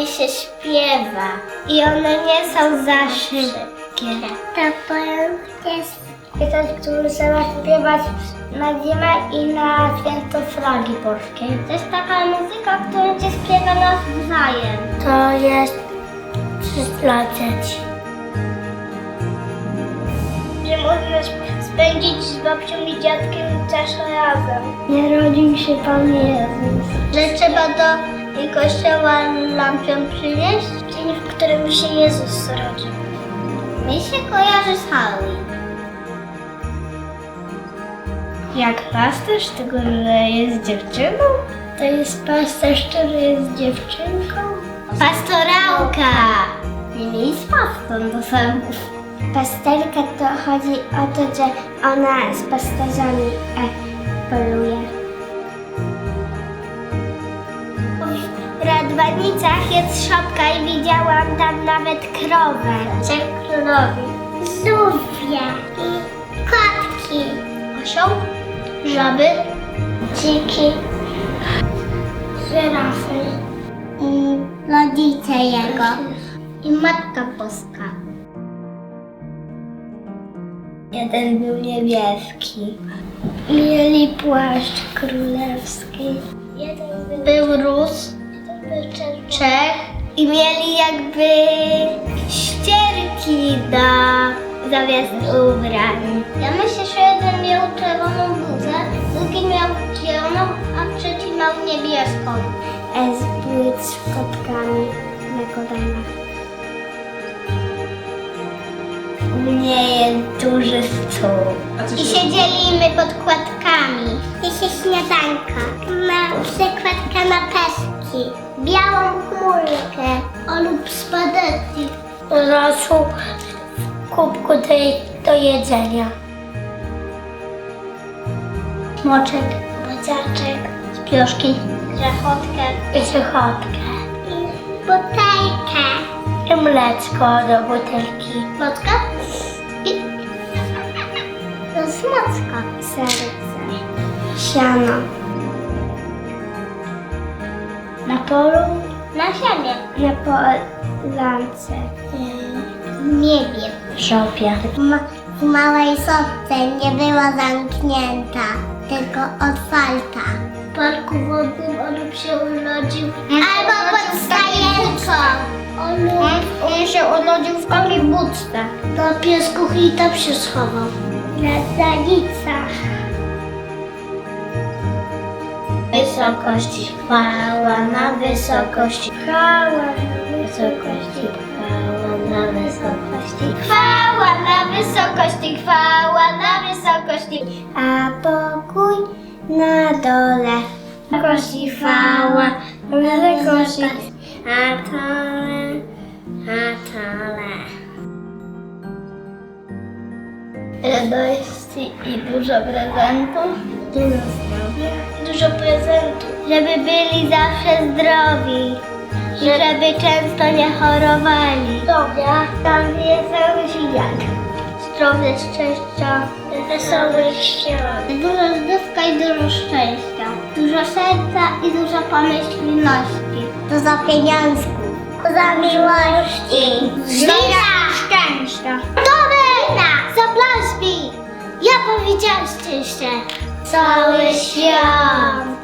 wtedy się śpiewa. I one nie są za szybkie. To powiem jest ktoś, który trzeba śpiewać na zimę i na święto flagi polskiej. To jest taka muzyka, którą się śpiewa nawzajem. To jest dzieci. Że można spędzić z babcią i dziadkiem czas razem. Narodził się Pan Jezus. Że trzeba do kościoła lampion przynieść? Dzień, w którym się Jezus zrodził. Mi się kojarzy z Halloween. Jak pasterz, tylko że jest dziewczyną? To jest pasterz, który jest dziewczynką? Pastorałka! Nie jest pastor do zębów. Pasterka to chodzi o to, że ona z pasterzami e, poluje. W Radwanicach jest szopka i widziałam tam nawet krowę. Trzech królowi. Żółwie i kotki. Osioł, żaby, dziki, żyrafy i rodzice jego i Matka Boska. Jeden był niebieski. Mieli płaszcz królewski. Jeden był róż, Czech i mieli jakby ścierki do zamiast ubrań. Ja myślę, że jeden miał czerwoną bluzę, drugi miał zieloną, a trzeci miał niebieską. S były z kotkami na kolanach. U mnie jest duży stół. I siedzieliśmy pod kładkami. I się śniadanka. Na przykład kanapeczki. Białą chmurkę. Lub spaghetti. Rosół w kubku tej do jedzenia. Smoczek. Bociaczek. Śpioszki. Grzechotkę. I grzechotkę. I butelkę. I mleczko do butelki. Mleczka? I... To jest. Siano. Na polu? Na ziemię. Na polance. W niebie. W szopie. w małej sopce nie była zamknięta, tylko otwarta. W parku wodnym on się urodził. Albo pod stajenką. On, on się urodził w takiej budce. Na piesku i tam się schował. Na zanicach. Wysokości chwała na wysokości chwała na wysokości chwała na wysokości chwała na wysokości chwała na wysokości a pokój na dole wysokości chwała na wysokości a tole a tole. Radości i dużo prezentów, dużo zdrowia, dużo prezentów, żeby byli zawsze zdrowi i żeby często nie chorowali. Zdrowia, tam wesoły świat. Zdrowie, szczęścia, wesołych świąt. Dużo zdrówka i dużo szczęścia. Dużo serca i dużo pomyślności. Za pieniążków. Za miłości. Życia. Szczęścia. Dobra, zablaźmi. Ja powiedziałam szczęście. Cały świat.